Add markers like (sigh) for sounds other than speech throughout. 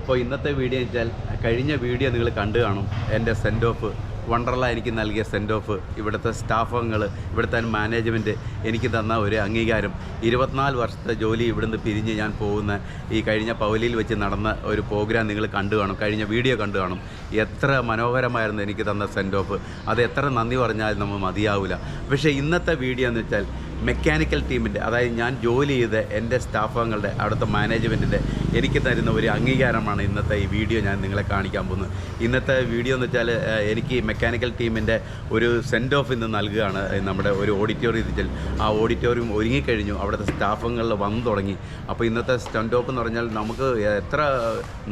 അപ്പോൾ ഇന്നത്തെ വീഡിയോ വെച്ചാൽ കഴിഞ്ഞ വീഡിയോ നിങ്ങൾ കണ്ടു കാണും. എന്റെ സെൻഡ് ഓഫ് വണ്ടർല എനിക്ക് നൽകിയ സെൻഡ് ഓഫ് ഇവിടുത്തെ സ്റ്റാഫുകൾ ഇവിടുത്തെ മാനേജ്മെന്റ് എനിക്ക് തന്ന ഒരു അംഗീകാരം. ഇരുപത്തിനാല് വർഷത്തെ ജോലി ഇവിടുന്ന് പിരിഞ്ഞ് ഞാൻ പോകുന്ന ഈ കഴിഞ്ഞ പൗലിയിൽ വെച്ച് നടന്ന ഒരു പ്രോഗ്രാം നിങ്ങൾ കണ്ടു കാണും. കഴിഞ്ഞ വീഡിയോ കണ്ടു കാണും. എത്ര മനോഹരമായിരുന്നു എനിക്ക് തന്ന സെൻഡ് ഓഫ് അത് എത്ര നന്ദി പറഞ്ഞാലും നമ്മൾ മതിയാവില്ല പക്ഷേ ഇന്നത്തെ വീഡിയോ എന്ന് വെച്ചാൽ മെക്കാനിക്കൽ ടീമിന്റെ അതായത് ഞാൻ ജോലി ചെയ്ത എന്റെ സ്റ്റാഫുകളുടെ അവിടുത്തെ മാനേജ്മെന്റിന്റെ എനിക്ക് തരുന്ന ഒരു അംഗീകാരമാണ് ഇന്നത്തെ ഈ വീഡിയോ ഞാൻ നിങ്ങളെ കാണിക്കാൻ പോകുന്നത്. ഇന്നത്തെ വീഡിയോ എന്ന് വെച്ചാൽ എനിക്ക് മെക്കാനിക്കൽ ടീമിന്റെ ഒരു സെൻഡ് ഓഫ് ഇന്ന് നൽകുകയാണ് നമ്മുടെ ഒരു ഓഡിറ്റോറിയത്തിൽ ആ ഓഡിറ്റോറിയം ഒരുങ്ങിക്കഴിഞ്ഞു അവിടുത്തെ സ്റ്റാഫുകളിൽ വന്നു തുടങ്ങി. അപ്പോൾ ഇന്നത്തെ സെൻഡ് ഓഫ് എന്ന് പറഞ്ഞാൽ നമുക്ക് എത്ര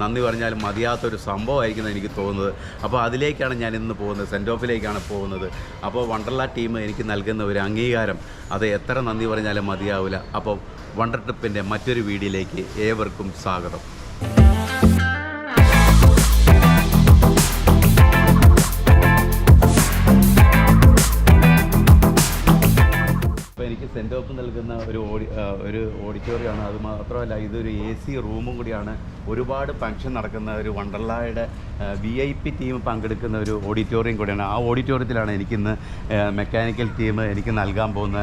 നന്ദി പറഞ്ഞാലും മതിയാത്തൊരു സംഭവമായിരിക്കും എനിക്ക് തോന്നുന്നത്. അപ്പോൾ അതിലേക്കാണ് ഞാൻ ഇന്ന് പോകുന്നത് സെൻഡ് ഓഫിലേക്കാണ് പോകുന്നത്. അപ്പോൾ വണ്ടർലാ ടീം എനിക്ക് നൽകുന്ന ഒരു അംഗീകാരം അത് എത്ര നന്ദി പറഞ്ഞാലും മതിയാവില്ല അപ്പോൾ വണ്ടർ ട്രിപ്പിന്റെ മറ്റൊരു വീഡിയോയിലേക്ക് ഏവർക്കും സ്വാഗതം. എനിക്ക് ഓഫ് നൽകുന്ന ഒരു ഓഡി ഒരു ഓഡിറ്റോറിയമാണ് അത് മാത്രമല്ല ഇതൊരു എ സി റൂമും കൂടിയാണ്. ഒരുപാട് ഫംഗ്ഷൻ നടക്കുന്ന ഒരു വണ്ടർലായുടെ വി ഐ പി ടീം പങ്കെടുക്കുന്ന ഒരു ഓഡിറ്റോറിയം കൂടിയാണ്. ആ ഓഡിറ്റോറിയത്തിലാണ് എനിക്കിന്ന് മെക്കാനിക്കൽ ടീം എനിക്ക് നൽകാൻ പോകുന്ന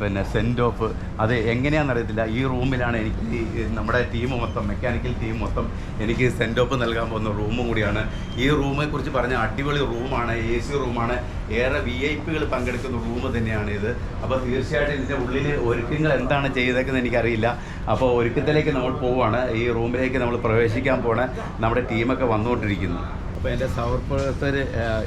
പിന്നെ സെൻഡ് ഓഫ് അത് എങ്ങനെയാണെന്ന് അറിയത്തില്ല ഈ റൂമിലാണ് എനിക്ക് നമ്മുടെ ടീം മൊത്തം മെക്കാനിക്കൽ ടീം മൊത്തം എനിക്ക് സെൻഡ് ഓഫ് നൽകാൻ പോകുന്ന റൂമും കൂടിയാണ്. ഈ റൂമിനെ കുറിച്ച് പറഞ്ഞ അടിപൊളി റൂമാണ് എ സി റൂമാണ് ഏറെ വി ഐ പികൾ പങ്കെടുക്കുന്ന റൂം തന്നെയാണ് ഇത്. അപ്പോൾ തീർച്ചയായിട്ടും ഇതിന്റെ ഉള്ളിൽ ഒരുക്കങ്ങൾ എന്താണ് ചെയ്തേക്കുന്നത് എനിക്കറിയില്ല. അപ്പോൾ ഒരുക്കത്തിലേക്ക് നമ്മൾ പോവുകയാണ് ഈ റൂമിലേക്ക് നമ്മൾ പ്രവേശിക്കാൻ പോണ. നമ്മുടെ ടീമൊക്കെ വന്നുകൊണ്ടിരിക്കുന്നു. അപ്പോൾ എന്റെ സൗഹൃദർ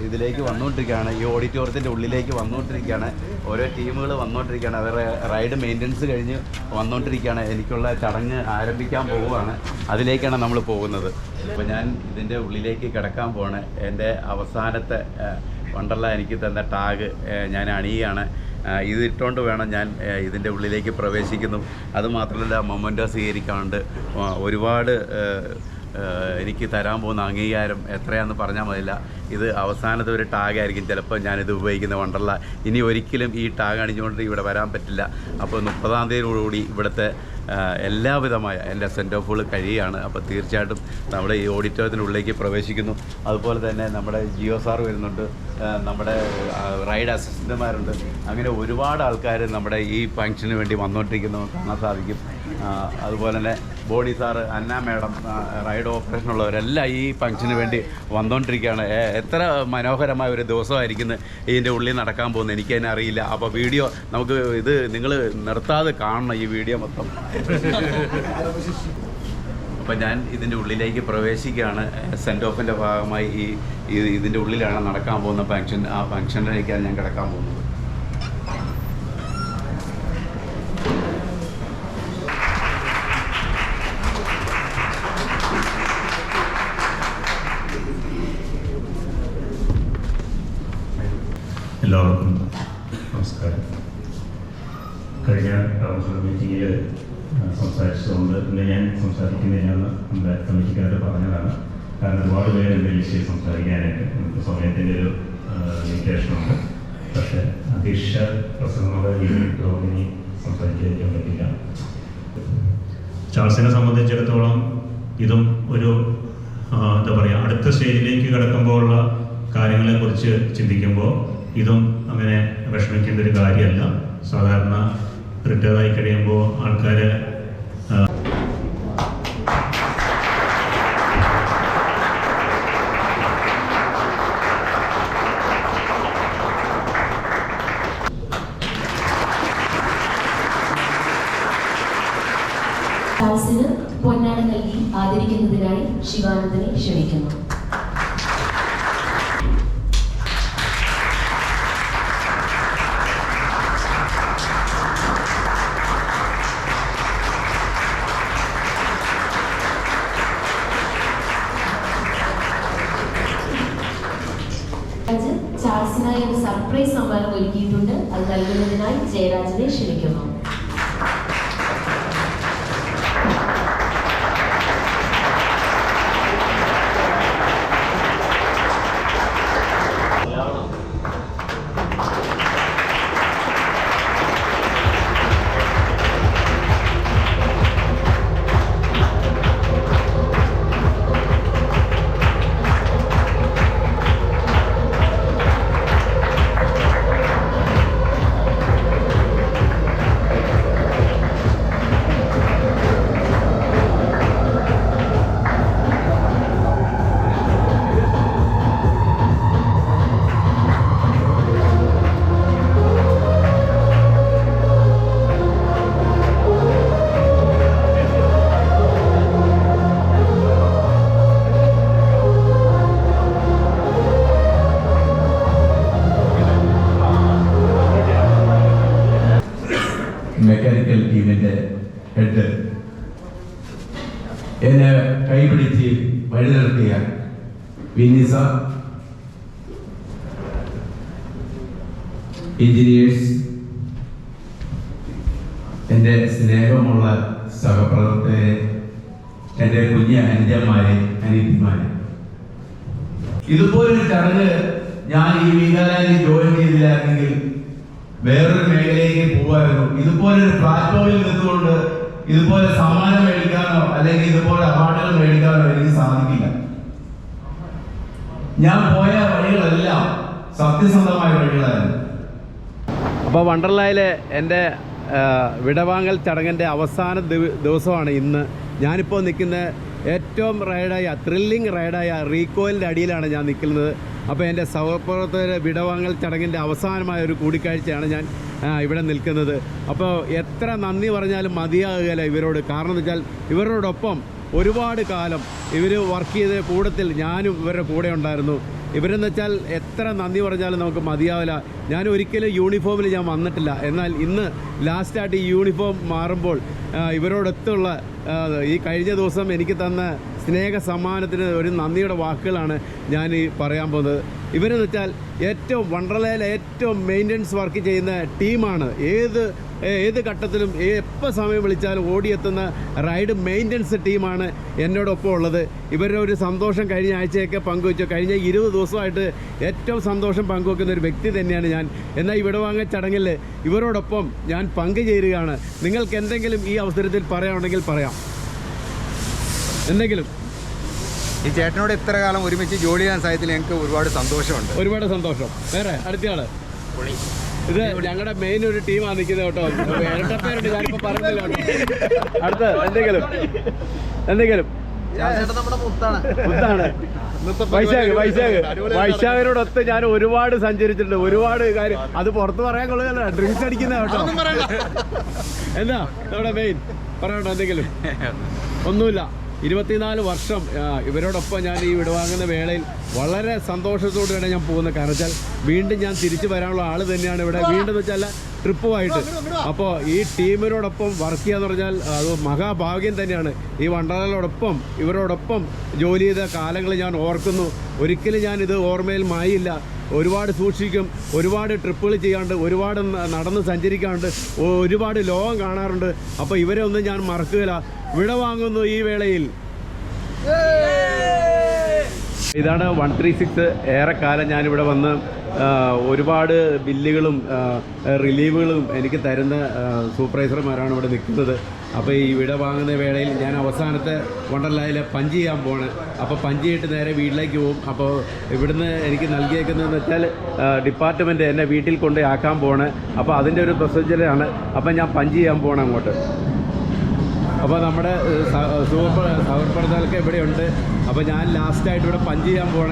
ഇതിലേക്ക് വന്നുകൊണ്ടിരിക്കുകയാണ് ഈ ഓഡിറ്റോറിയത്തിന്റെ ഉള്ളിലേക്ക് വന്നുകൊണ്ടിരിക്കുകയാണ് ഓരോ ടീമുകൾ വന്നുകൊണ്ടിരിക്കുകയാണ് അവരുടെ റൈഡ് മെയിന്റനൻസ് കഴിഞ്ഞ് വന്നുകൊണ്ടിരിക്കുകയാണ് എനിക്കുള്ള ചടങ്ങ് ആരംഭിക്കാൻ പോവുകയാണ്. അതിലേക്കാണ് നമ്മൾ പോകുന്നത്. അപ്പോൾ ഞാൻ ഇതിന്റെ ഉള്ളിലേക്ക് കിടക്കാൻ പോവാണ്. എന്റെ അവസാനത്തെ വണ്ടർല എനിക്ക് തന്ന ടാഗ് ഞാൻ അണിയുകയാണ്. ഇത് ഇട്ടുകൊണ്ട് വേണം ഞാൻ ഇതിന്റെ ഉള്ളിലേക്ക് പ്രവേശിക്കുന്നു. അതുമാത്രമല്ല മൊമന്റോ സ്വീകരിക്കാണ്ട് ഒരുപാട് എനിക്ക് തരാൻ പോകുന്ന അംഗീകാരം എത്രയാണെന്ന് പറഞ്ഞാൽ മതില്ല ഇത് അവസാനത്തെ ഒരു ടാഗ് ആയിരിക്കും. ചിലപ്പോൾ ഞാനിത് ഉപയോഗിക്കുന്ന വണ്ടർല. ഇനി ഒരിക്കലും ഈ ടാഗ് അണിഞ്ഞുകൊണ്ട് ഇവിടെ വരാൻ പറ്റില്ല. അപ്പോൾ മുപ്പതാം തീയതിയോടുകൂടി ഇവിടുത്തെ എല്ലാവിധമായ എന്റെ സെന്റ് ഓഫുകൾ കഴിയുകയാണ് അപ്പോൾ തീർച്ചയായിട്ടും നമ്മുടെ ഈ ഓഡിറ്റോറിയത്തിനുള്ളിലേക്ക് പ്രവേശിക്കുന്നു. അതുപോലെ തന്നെ നമ്മുടെ ജിയോ സാർ വരുന്നുണ്ട്. നമ്മുടെ റൈഡ് അസിസ്റ്റന്റുമാരുണ്ട് അങ്ങനെ ഒരുപാട് ആൾക്കാർ നമ്മുടെ ഈ ഫങ്ഷന് വേണ്ടി വന്നുകൊണ്ടിരിക്കുന്നത് കാണാൻ സാധിക്കും. അതുപോലെ തന്നെ Boni sir Anna madam ride ഓപ്പറേഷനുള്ളവരെല്ലാം ഈ ഫംഗ്ഷന് വേണ്ടി വന്നുകൊണ്ടിരിക്കുകയാണ് എത്ര മനോഹരമായ ഒരു ദിവസമായിരിക്കുന്നു ഇതിന്റെ ഉള്ളിൽ നടക്കാൻ പോകുന്നത്. എനിക്ക് തന്നെ അറിയില്ല. അപ്പോൾ വീഡിയോ നമുക്ക് ഇത് നിങ്ങൾ നിർത്താതെ കാണണം ഈ വീഡിയോ മൊത്തം. അപ്പം ഞാൻ ഇതിന്റെ ഉള്ളിലേക്ക് പ്രവേശിക്കുകയാണ്. സെന്റ് ഓഫിന്റെ ഭാഗമായി ഈ ഇതിന്റെ ഉള്ളിലാണ് നടക്കാൻ പോകുന്ന ഫംഗ്ഷൻ. ആ ഫംഗ്ഷനിലേക്കാണ് ഞാൻ കിടക്കാൻ പോകുന്നത്. എല്ലാവർക്കും നമസ്കാരം. കഴിഞ്ഞ കൗൺസിൽ മീറ്റിങ്ങിൽ സംസാരിച്ചതുകൊണ്ട് ഇന്ന് ഞാൻ സംസാരിക്കുന്നതിനാണ് നമ്മുടെ കമ്മിറ്റിക്കാർ പറഞ്ഞതാണ്. കാരണം ഒരുപാട് പേര് എന്റെ വിഷയം സംസാരിക്കാനായിട്ട് നമുക്ക് സമയത്തിന്റെ ഒരു ലിമിറ്റേഷനുണ്ട് പക്ഷേ അധ്യക്ഷ പ്രസംഗങ്ങളുടെ ഇനി സംസാരിക്കാൻ പറ്റില്ല. ചാൾസിനെ സംബന്ധിച്ചിടത്തോളം ഇതും ഒരു എന്താ പറയുക അടുത്ത സ്റ്റേജിലേക്ക് കിടക്കുമ്പോഴുള്ള കാര്യങ്ങളെക്കുറിച്ച് ചിന്തിക്കുമ്പോൾ ഇതും അങ്ങനെ വിഷമിക്കേണ്ട ഒരു കാര്യമല്ല. സാധാരണ റിട്ടയർ ആയി കഴിയുമ്പോൾ ആൾക്കാർ പൊന്നാട നൽകി ആദരിക്കുന്നതിനായി ശിവാനന്ദനെ സർപ്രൈസ് സമ്മാനം ഒരുക്കിയിട്ടുണ്ട്. അത് നൽകുന്നതിനായി ജയരാജനെ ക്ഷണിക്കുന്നു. എന്റെ കുഞ്ഞ് അനുജന്മാരെ അനിയത്തിമാരെ ഇതുപോലൊരു ചടങ്ങ് ഞാൻ ഈ വീഗാലാൻഡിൽ ജോയിൻ ചെയ്തില്ലായിരുന്നെങ്കിൽ വേറൊരു മേഖലയിലേക്ക് പോകുമായിരുന്നു ഇതുപോലൊരു പ്ലാറ്റ്ഫോമിൽ നിന്നുകൊണ്ട് ഇതുപോലെ സമ്മാനം മേടിക്കാനോ അല്ലെങ്കിൽ ഇതുപോലെ അവാർഡുകൾ മേടിക്കാനോ എനിക്ക് സാധിക്കില്ല. ഞാൻ പോയ വഴികളെല്ലാം സത്യസന്ധമായ വഴികളായിരുന്നു. അപ്പോൾ വണ്ടർലായിലെ എന്റെ വിടവാങ്ങൽ ചടങ്ങിന്റെ അവസാന ദിവ- ദിവസമാണ് ഇന്ന്. ഞാനിപ്പോൾ നിൽക്കുന്ന ഏറ്റവും റൈഡായ ത്രില്ലിംഗ് റൈഡായ റീകോയിലിന്റെ അടിയിലാണ് ഞാൻ നിൽക്കുന്നത്. അപ്പോൾ എന്റെ സഹപ്രവർത്തകരെ വിടവാങ്ങൽ ചടങ്ങിന്റെ അവസാനമായ ഒരു കൂടിക്കാഴ്ചയാണ് ഞാൻ ഇവിടെ നിൽക്കുന്നത്. അപ്പോൾ എത്ര നന്ദി പറഞ്ഞാലും മതിയാകുകയില്ല ഇവരോട്. കാരണം എന്ന് വെച്ചാൽ ഇവരോടൊപ്പം ഒരുപാട് കാലം ഇവർ വർക്ക് ചെയ്ത കൂടത്തിൽ ഞാനും ഇവരുടെ കൂടെ ഉണ്ടായിരുന്നു. ഇവരെന്ന് വെച്ചാൽ എത്ര നന്ദി പറഞ്ഞാലും നമുക്ക് മതിയാവില്ല. ഞാൻ ഒരിക്കലും യൂണിഫോമിൽ ഞാൻ വന്നിട്ടില്ല. എന്നാൽ ഇന്ന് ലാസ്റ്റായിട്ട് ഈ യൂണിഫോം മാറുമ്പോൾ ഇവരോടൊത്തുള്ള ഈ കഴിഞ്ഞ ദിവസം എനിക്ക് തന്ന സ്നേഹ സമ്മാനത്തിന് ഒരു നന്ദിയുടെ വാക്കുകളാണ് ഞാൻ ഈ പറയാൻ പോകുന്നത്. ഇവരെന്ന് വെച്ചാൽ ഏറ്റവും വണ്ടർലയിൽ ഏറ്റവും മെയിന്റനൻസ് വർക്ക് ചെയ്യുന്ന ടീമാണ്. ഏത് ഏത് ഘട്ടത്തിലും എപ്പോൾ സമയം വിളിച്ചാലും ഓടിയെത്തുന്ന റൈഡ് മെയിന്റനൻസ് ടീമാണ് എന്നോടൊപ്പം ഉള്ളത്. ഇവരുടെ ഒരു സന്തോഷം കഴിഞ്ഞ ആഴ്ചയൊക്കെ പങ്കുവെച്ചു. കഴിഞ്ഞ ഇരുപത് ദിവസമായിട്ട് ഏറ്റവും സന്തോഷം പങ്കുവെക്കുന്ന ഒരു വ്യക്തി തന്നെയാണ് ഞാൻ എന്നാൽ ഇവിടെ വാങ്ങൽ ചടങ്ങിൽ ഇവരോടൊപ്പം ഞാൻ പങ്കുചേരുകയാണ്. നിങ്ങൾക്ക് എന്തെങ്കിലും ഈ അവസരത്തിൽ പറയാനുണ്ടെങ്കിൽ പറയാം. എന്തെങ്കിലും? ഈ ചേട്ടനോട് ഇത്ര കാലം ഒരുമിച്ച് ജോലി ചെയ്യാൻ സാധ്യത്തിൽ ഞങ്ങൾക്ക് ഒരുപാട് സന്തോഷമുണ്ട്. ഒരുപാട് സന്തോഷം. വേറെ അടുത്തയാൾ? ഇത് ഞങ്ങളുടെ മെയിൻ ഒരു ടീമാണ് നിൽക്കുന്നത് കേട്ടോ. (laughs) ഇരട്ടപ്പേരുണ്ട് ഞാനിപ്പോ പറഞ്ഞില്ല (laughs) അടുത്ത എന്തെങ്കിലും? എന്തെങ്കിലും? മുത്താണ്. വൈശാഖ് വൈശാഖ്. വൈശാഖിനോടൊത്ത് ഞാൻ ഒരുപാട് സഞ്ചരിച്ചിട്ടുണ്ട്. ഒരുപാട് കാര്യം. അത് പുറത്ത് പറയാൻ കൊള്ളുകയല്ല. ഡ്രിങ്ക്സ് അടിക്കുന്ന കേട്ടോ. എന്താ നമ്മുടെ മെയിൻ പറയണോ എന്തെങ്കിലും. ഒന്നുമില്ല. ഇരുപത്തിനാല് വർഷം ഇവരോടൊപ്പം ഞാൻ ഈ വിടവാങ്ങുന്ന വേളയിൽ വളരെ സന്തോഷത്തോടെയാണ് ഞാൻ പോകുന്നത്. കാരണം വെച്ചാൽ വീണ്ടും ഞാൻ തിരിച്ചു വരാനുള്ള ആൾ തന്നെയാണ് ഇവിടെ. വീണ്ടും വെച്ചാൽ ട്രിപ്പുമായിട്ട് അപ്പോൾ ഈ ടീമിനോടൊപ്പം വർക്ക് ചെയ്യാന്ന് പറഞ്ഞാൽ അത് മഹാഭാഗ്യം തന്നെയാണ്. ഈ വണ്ടറലോടൊപ്പം ഇവരോടൊപ്പം ജോലി ചെയ്ത കാലങ്ങൾ ഞാൻ ഓർക്കുന്നു. ഒരിക്കലും ഞാൻ ഇത് ഓർമ്മയിൽ മായില്ല. ഒരുപാട് സൂക്ഷിക്കും ഒരുപാട് ട്രിപ്പുകൾ ചെയ്യാണ്ട് ഒരുപാട് നടന്ന് സഞ്ചരിക്കാണ്ട് ഒരുപാട് ലോകം കാണാറുണ്ട്. അപ്പോൾ ഇവരെ ഒന്നും ഞാൻ മറക്കുകയില്ല. വിട വാങ്ങുന്നു ഈ വേളയിൽ. ഇതാണ് വൺ ത്രീ സിക്സ് ഏറെക്കാലം ഞാനിവിടെ വന്ന് ഒരുപാട് ബില്ലുകളും റിലീവുകളും എനിക്ക് തരുന്ന സൂപ്പർവൈസർമാരാണ് ഇവിടെ നിൽക്കുന്നത്. അപ്പോൾ ഈ വിട വാങ്ങുന്ന വേളയിൽ ഞാൻ അവസാനത്തെ വണ്ടർലായിൽ പഞ്ച് ചെയ്യാൻ പോണ് അപ്പോൾ പഞ്ച് ചെയ്തിട്ട് നേരെ വീട്ടിലേക്ക് പോകും. അപ്പോൾ ഇവിടുന്ന് എനിക്ക് നൽകിയേക്കുന്നതെന്ന് വെച്ചാൽ ഡിപ്പാർട്ട്മെന്റ് എന്നെ വീട്ടിൽ കൊണ്ടുപോയി ആക്കാൻ പോണ് അപ്പോൾ അതിന്റെ ഒരു പ്രൊസീജിയറാണ്. അപ്പോൾ ഞാൻ പഞ്ച് ചെയ്യാൻ പോകണം അങ്ങോട്ട്. അപ്പോൾ നമ്മുടെ സൂപ്പർ സവർപ്പുറത്തൊക്കെ ഇവിടെയുണ്ട്. അപ്പോൾ ഞാൻ ലാസ്റ്റായിട്ട് ഇവിടെ പഞ്ച് ചെയ്യാൻ പോണ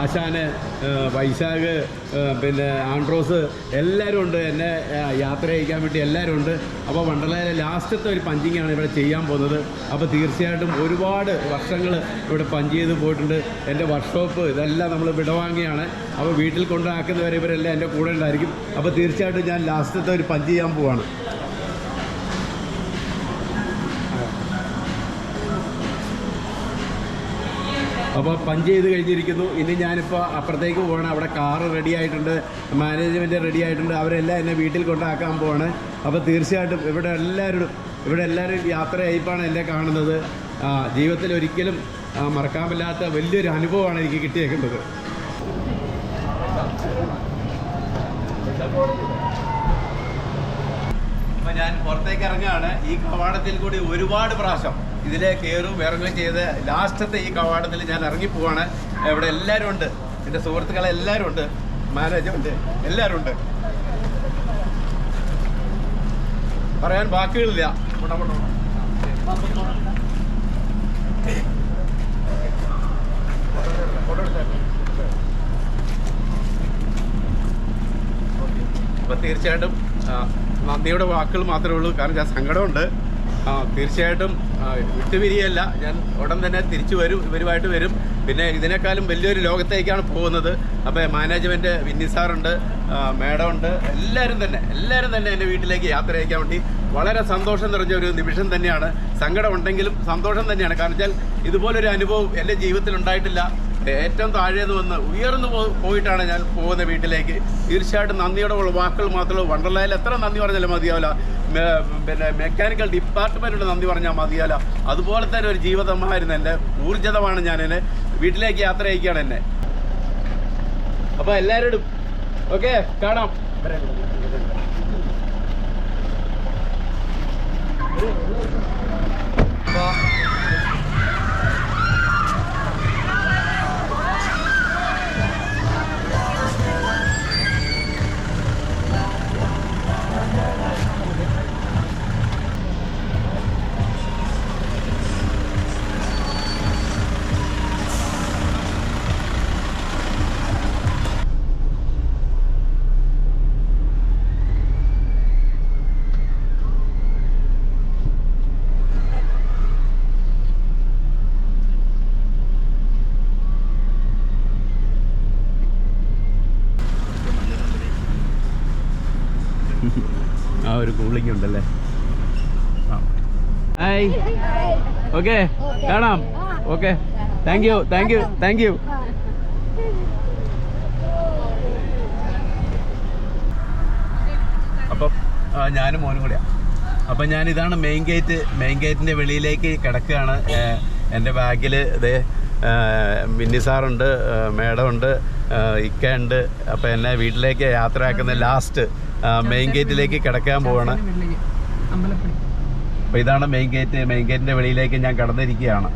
ആശാന് വൈശാഖ് പിന്നെ ആൻഡ്രോസ് എല്ലാവരും ഉണ്ട്. എന്നെ യാത്ര ചെയ്യിക്കാൻ വേണ്ടി എല്ലാവരും ഉണ്ട്. അപ്പോൾ വണ്ടർലയിലെ ലാസ്റ്റത്തെ ഒരു പഞ്ചിങ്ങാണ് ഇവിടെ ചെയ്യാൻ പോകുന്നത്. അപ്പോൾ തീർച്ചയായിട്ടും ഒരുപാട് വർഷങ്ങൾ ഇവിടെ പഞ്ച് ചെയ്ത് പോയിട്ടുണ്ട്. എന്റെ വർക്ക്ഷോപ്പ് ഇതെല്ലാം നമ്മൾ വിടവാങ്ങിയാണ്. അപ്പോൾ വീട്ടിൽ കൊണ്ടാക്കുന്നവരെ ഇവരെല്ലാം എന്റെ കൂടെ ഉണ്ടായിരിക്കും. അപ്പോൾ തീർച്ചയായിട്ടും ഞാൻ ലാസ്റ്റത്തെ ഒരു പഞ്ച് ചെയ്യാൻ പോവാണ്. അപ്പോൾ പഞ്ച് ചെയ്ത് കഴിഞ്ഞിരിക്കുന്നു. ഇനി ഞാനിപ്പോൾ അപ്പുറത്തേക്ക് പോകണം അവിടെ കാറ് റെഡി ആയിട്ടുണ്ട്. മാനേജ്മെന്റ് റെഡി ആയിട്ടുണ്ട്. അവരെല്ലാം എന്നെ വീട്ടിൽ കൊണ്ടാക്കാൻ പോവാണ്. അപ്പോൾ തീർച്ചയായിട്ടും ഇവിടെ എല്ലാവരും ഇവിടെ എല്ലാവരും യാത്ര അയപ്പാണ് എന്നെ കാണുന്നത്. ജീവിതത്തിൽ ഒരിക്കലും മറക്കാൻ പറ്റാത്ത വലിയൊരു അനുഭവമാണ് എനിക്ക് കിട്ടിയേക്കുന്നത്. അപ്പോൾ ഞാൻ പുറത്തേക്ക് ഇറങ്ങുകയാണ്. ഈ കവാടത്തിൽ കൂടി ഒരുപാട് പ്രാവശ്യം ഇതിലെ കയറും ഇറങ്ങുകയും ചെയ്ത് ലാസ്റ്റത്തെ ഈ കവാടത്തിൽ ഞാൻ ഇറങ്ങി പോവാണ്. ഇവിടെ എല്ലാവരും ഉണ്ട്. എന്റെ സുഹൃത്തുക്കളെ എല്ലാവരും ഉണ്ട്. മാനേജ്മെന്റ് എല്ലാവരും ഉണ്ട്. പറയാൻ വാക്കുകളില്ല അപ്പം തീർച്ചയായിട്ടും നന്ദിയുടെ വാക്കുകൾ മാത്രമേ ഉള്ളൂ. കാരണം ഞാൻ സങ്കടമുണ്ട്. ആ തീർച്ചയായിട്ടും വിട്ടുപിരിയല്ല. ഞാൻ ഉടൻ തന്നെ തിരിച്ചു വരും ഇവരുമായിട്ട് വരും. പിന്നെ ഇതിനേക്കാളും വലിയൊരു ലോകത്തേക്കാണ് പോകുന്നത്. അപ്പോൾ മാനേജ്മെന്റ് വിന്നി സാറുണ്ട് മേഡം ഉണ്ട് എല്ലാവരും തന്നെ എല്ലാവരും തന്നെ എന്റെ വീട്ടിലേക്ക് യാത്ര അയക്കാൻ വേണ്ടി വളരെ സന്തോഷം നിറഞ്ഞ ഒരു നിമിഷം തന്നെയാണ്. സങ്കടമുണ്ടെങ്കിലും സന്തോഷം തന്നെയാണ്. കാരണം വെച്ചാൽ ഇതുപോലൊരു അനുഭവം എന്റെ ജീവിതത്തിൽ ഉണ്ടായിട്ടില്ല. ഏറ്റവും താഴേന്ന് വന്ന് ഉയർന്നു പോയിട്ടാണ് ഞാൻ പോകുന്ന വീട്ടിലേക്ക്. തീർച്ചയായിട്ടും നന്ദിയുടെ വാക്കുകൾ മാത്രമേ വണ്ടർലായിൽ എത്ര നന്ദി പറഞ്ഞാലും മതിയാവില്ല. പിന്നെ മെക്കാനിക്കൽ ഡിപ്പാർട്ട്മെന്റിന്റെ നന്ദി പറഞ്ഞാൽ മതിയാവില്ല. അതുപോലെ തന്നെ ഒരു ജീവിതമായിരുന്നു എന്റെ. ഊർജിതമാണ് ഞാൻ എന്നെ. വീട്ടിലേക്ക് യാത്ര അയക്കുകയാണ് എന്നെ. അപ്പോൾ എല്ലാവരോടും ഓക്കെ കാണാം. ഹായ് ഓക്കെ കാണാം. Okay thank you thank you thank you അപ്പം ഞാനും മോനും കൂടെയാണ് അപ്പം ഞാൻ ഇതാണ് മെയിൻ ഗേറ്റ് മെയിൻ ഗേറ്റിന്റെ വെളിയിലേക്ക് കിടക്കുകയാണ്. എന്റെ ബാഗിൽ ഇതേ മിന്നി സാറുണ്ട് മേഡമുണ്ട് ഇക്ക ഉണ്ട് അപ്പം എന്നെ വീട്ടിലേക്ക് യാത്രയാക്കുന്ന ലാസ്റ്റ് മെയിൻ ഗേറ്റിലേക്ക് കിടക്കാൻ പോവാണ്. അപ്പോൾ ഇതാണ് മെയിൻ ഗേറ്റ് മെയിൻ ഗേറ്റിന്റെ വെളിയിലേക്ക് ഞാൻ കടന്നിരിക്കുകയാണ്.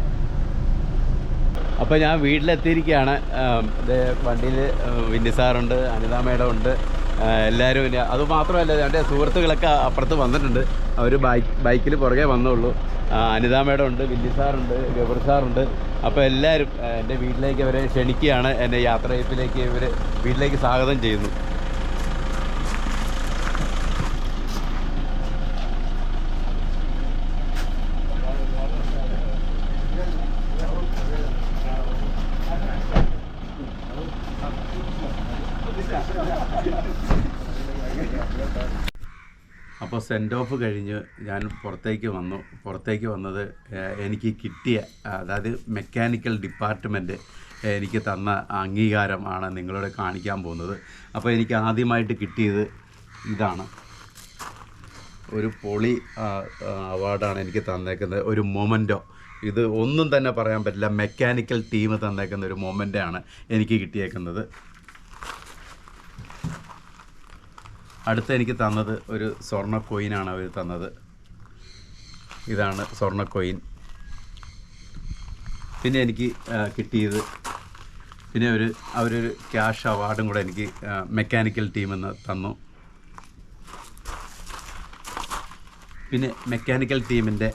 അപ്പോൾ ഞാൻ വീട്ടിലെത്തിയിരിക്കുകയാണ്. വണ്ടിയിൽ വിന്നി സാറുണ്ട് അനിത മേഡം ഉണ്ട് എല്ലാവരും അത് മാത്രമല്ല എന്റെ സുഹൃത്തുക്കളൊക്കെ അപ്പുറത്ത് വന്നിട്ടുണ്ട്. അവർ ബൈക്ക് ബൈക്കിൽ പുറകെ വന്നുള്ളൂ. അനിതാ മേഡം ഉണ്ട് വില്ലി സാറുണ്ട് ഗബർ സാറുണ്ട്. അപ്പോൾ എല്ലാവരും എന്റെ വീട്ടിലേക്ക് അവരെ ക്ഷണിക്കുകയാണ്. എന്റെ യാത്രയപ്പിലേക്ക് ഇവർ വീട്ടിലേക്ക് സ്വാഗതം ചെയ്യുന്നു. അപ്പോൾ സെൻഡ് ഓഫ് കഴിഞ്ഞ് ഞാൻ പുറത്തേക്ക് വന്നു. പുറത്തേക്ക് വന്നത് എനിക്ക് കിട്ടിയ അതായത് മെക്കാനിക്കൽ ഡിപ്പാർട്ട്മെന്റ് എനിക്ക് തന്ന അംഗീകാരമാണ് നിങ്ങളോട് കാണിക്കാൻ പോകുന്നത്. അപ്പോൾ എനിക്ക് ആദ്യമായിട്ട് കിട്ടിയത് ഇതാണ്. ഒരു പൊളി അവാർഡാണ് എനിക്ക് തന്നേക്കുന്നത്. ഒരു മൊമെന്റോ ഇത് ഒന്നും തന്നെ പറയാൻ പറ്റില്ല. മെക്കാനിക്കൽ ടീം തന്നേക്കുന്ന ഒരു മൊമെന്റാണ് എനിക്ക് കിട്ടിയേക്കുന്നത്. അടുത്ത് എനിക്ക് തന്നത് ഒരു സ്വർണ കോയിനാണ് അവർ തന്നത്. ഇതാണ് സ്വർണ കോയിൻ. പിന്നെ എനിക്ക് കിട്ടിയത് പിന്നെ ഒരു അവരൊരു ക്യാഷ് അവാർഡും കൂടെ എനിക്ക് മെക്കാനിക്കൽ ടീമെന്ന് തന്നു. പിന്നെ മെക്കാനിക്കൽ ടീമിന്റെ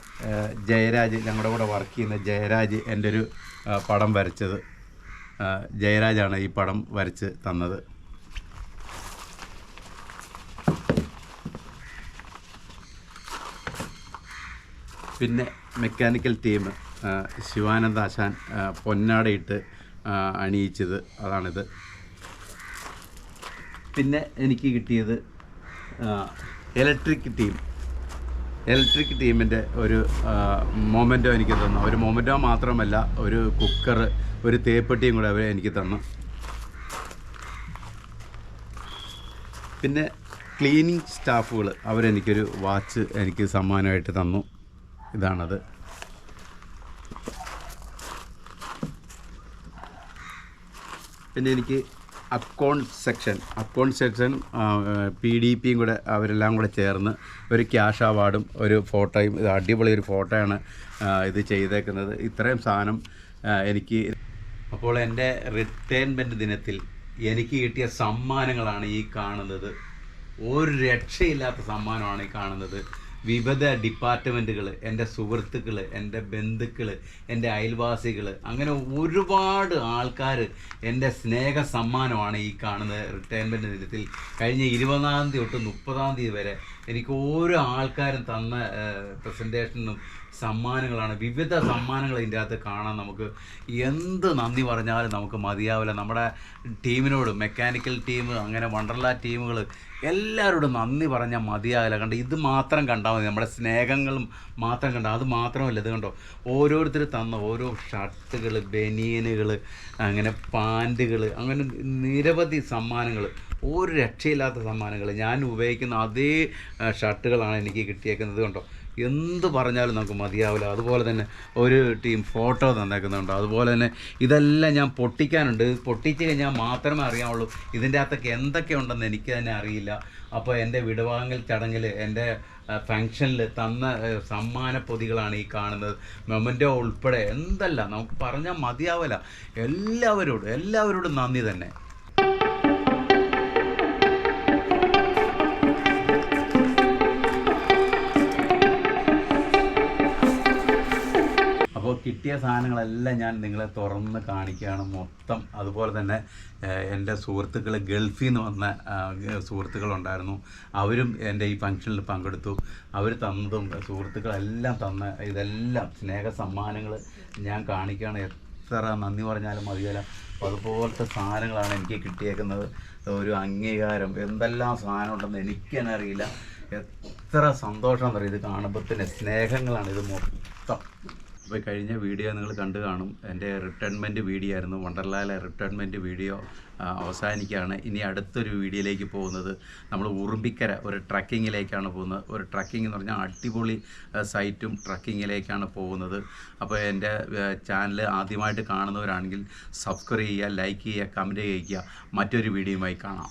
ജയരാജ് ഞങ്ങളുടെ കൂടെ വർക്ക് ചെയ്യുന്ന ജയരാജ് എന്റെ ഒരു പടം വരച്ചത്. ജയരാജാണ് ഈ പടം വരച്ച് തന്നത്. പിന്നെ മെക്കാനിക്കൽ ടീം ശിവാനന്ദ ആശാൻ പൊന്നാടയിട്ട് അണിയിച്ചത് അതാണിത്. പിന്നെ എനിക്ക് കിട്ടിയത് ഇലക്ട്രിക് ടീം ഇലക്ട്രിക് ടീമിന്റെ ഒരു മൊമെന്റോ എനിക്ക് തന്നു. ഒരു മൊമെന്റോ മാത്രമല്ല ഒരു കുക്കർ ഒരു തേപ്പെട്ടിയും കൂടെ അവർ എനിക്ക് തന്നു. പിന്നെ ക്ലീനിങ് സ്റ്റാഫുകൾ അവരെനിക്കൊരു വാച്ച് എനിക്ക് സമ്മാനമായിട്ട് തന്നു. ഇതാണത്. പിന്നെ എനിക്ക് account section account section P D പിയും കൂടെ അവരെല്ലാം കൂടെ ചേർന്ന് ഒരു ക്യാഷ് അവാർഡും ഒരു ഫോട്ടോയും ഇത് അടിപൊളി ഒരു ഫോട്ടോയാണ് ഇത് ചെയ്തേക്കുന്നത്. ഇത്രയും സാധനം എനിക്ക് അപ്പോൾ എന്റെ റിട്ടയർമെന്റ് ദിനത്തിൽ എനിക്ക് കിട്ടിയ സമ്മാനങ്ങളാണ് ഈ കാണുന്നത്. ഒരു രക്ഷയില്ലാത്ത സമ്മാനമാണ് ഈ കാണുന്നത്. വിവിധ ഡിപ്പാർട്ട്മെന്റുകൾ എന്റെ സുഹൃത്തുക്കൾ എന്റെ ബന്ധുക്കൾ എന്റെ അയൽവാസികൾ അങ്ങനെ ഒരുപാട് ആൾക്കാർ എന്റെ സ്നേഹ സമ്മാനമാണ് ഈ കാണുന്ന റിട്ടയർമെന്റ് ദിനത്തിൽ. കഴിഞ്ഞ ഇരുപതാം തീയതി തൊട്ട് മുപ്പതാം തീയതി വരെ എനിക്ക് ഓരോ ആൾക്കാരും തന്ന പ്രസന്റേഷനും സമ്മാനങ്ങളാണ്. വിവിധ സമ്മാനങ്ങൾ ഇതിന്റെ അകത്ത് കാണാൻ നമുക്ക് എന്ത് നന്ദി പറഞ്ഞാലും നമുക്ക് മതിയാവില്ല. നമ്മുടെ ടീമിനോട് മെക്കാനിക്കൽ ടീം അങ്ങനെ വണ്ടർലാ ടീമുകൾ എല്ലാവരോടും നന്ദി പറഞ്ഞാൽ മതിയാകില്ല കണ്ടോ ഇത് മാത്രം കണ്ടാൽ മതി. നമ്മുടെ സ്നേഹങ്ങളും മാത്രം കണ്ട അത് മാത്രമല്ല ഇത് കണ്ടോ? ഓരോരുത്തർ തന്ന ഓരോ ഷർട്ടുകൾ ബനിയനുകൾ അങ്ങനെ പാന്റുകൾ അങ്ങനെ നിരവധി സമ്മാനങ്ങൾ ഒരു രക്ഷയില്ലാത്ത സമ്മാനങ്ങൾ ഞാൻ ഉപയോഗിക്കുന്ന അതേ ഷർട്ടുകളാണ് എനിക്ക് കിട്ടിയേക്കുന്നത് കണ്ടോ? എന്ത് പറഞ്ഞാലും നമുക്ക് മതിയാവില്ല. അതുപോലെ തന്നെ ഒരു ടീം ഫോട്ടോ തന്നേക്കുന്നുണ്ട്. അതുപോലെ തന്നെ ഇതെല്ലാം ഞാൻ പൊട്ടിക്കാനുണ്ട്. പൊട്ടിച്ച് കഴിഞ്ഞാൽ മാത്രമേ അറിയാവുള്ളൂ ഇതിന്റെ അകത്തൊക്കെ എന്തൊക്കെ ഉണ്ടെന്ന് എനിക്ക് തന്നെ അറിയില്ല. അപ്പോൾ എന്റെ വിടവാങ്ങൽ ചടങ്ങിൽ എന്റെ ഫങ്ഷനിൽ തന്ന സമ്മാന പൊതികളാണ് ഈ കാണുന്നത്. മെമന്റോ ഉൾപ്പെടെ എന്തല്ല? നമുക്ക് പറഞ്ഞാൽ മതിയാവില്ല. എല്ലാവരോടും എല്ലാവരോടും നന്ദി തന്നെ. അപ്പോൾ കിട്ടിയ സാധനങ്ങളെല്ലാം ഞാൻ നിങ്ങളെ തുറന്ന് കാണിക്കുകയാണ്. മൊത്തം അതുപോലെ തന്നെ എന്റെ സുഹൃത്തുക്കൾ ഗൾഫിൽ നിന്ന് വന്ന സുഹൃത്തുക്കളുണ്ടായിരുന്നു. അവരും എന്റെ ഈ ഫംഗ്ഷനിൽ പങ്കെടുത്തു. അവർ തന്നതും സുഹൃത്തുക്കളെല്ലാം തന്ന ഇതെല്ലാം സ്നേഹ സമ്മാനങ്ങൾ ഞാൻ കാണിക്കുകയാണ്. എത്ര നന്ദി പറഞ്ഞാലും മതിയല്ല. അതുപോലത്തെ സാധനങ്ങളാണ് എനിക്ക് കിട്ടിയേക്കുന്നത്. ഒരു അംഗീകാരം എന്തെല്ലാം സാധനം ഉണ്ടെന്ന് എനിക്ക് തന്നെ അറിയില്ല എത്ര സന്തോഷം എന്നറിയാം? ഇത് കാണുമ്പോൾ തന്നെ സ്നേഹങ്ങളാണ് ഇത് മൊത്തം. അപ്പോൾ കഴിഞ്ഞ വീഡിയോ നിങ്ങൾ കണ്ടു കാണും. എന്റെ റിട്ടയർമെന്റ് വീഡിയോ ആയിരുന്നു. വണ്ടർലാലെ റിട്ടയർമെന്റ് വീഡിയോ അവസാനിക്കുകയാണ്. ഇനി അടുത്തൊരു വീഡിയോയിലേക്ക് പോകുന്നത്. നമ്മൾ ഉറുമ്പിക്കര ഒരു ട്രക്കിങ്ങിലേക്കാണ് പോകുന്നത്. ഒരു ട്രക്കിംഗ് എന്ന് പറഞ്ഞാൽ അടിപൊളി സൈറ്റും ട്രക്കിങ്ങിലേക്കാണ് പോകുന്നത്. അപ്പോൾ എന്റെ ചാനൽ ആദ്യമായിട്ട് കാണുന്നവരാണെങ്കിൽ സബ്സ്ക്രൈബ് ചെയ്യുക ലൈക്ക് ചെയ്യുക കമന്റ് ചെയ്യുക. മറ്റൊരു വീഡിയോയുമായി കാണാം.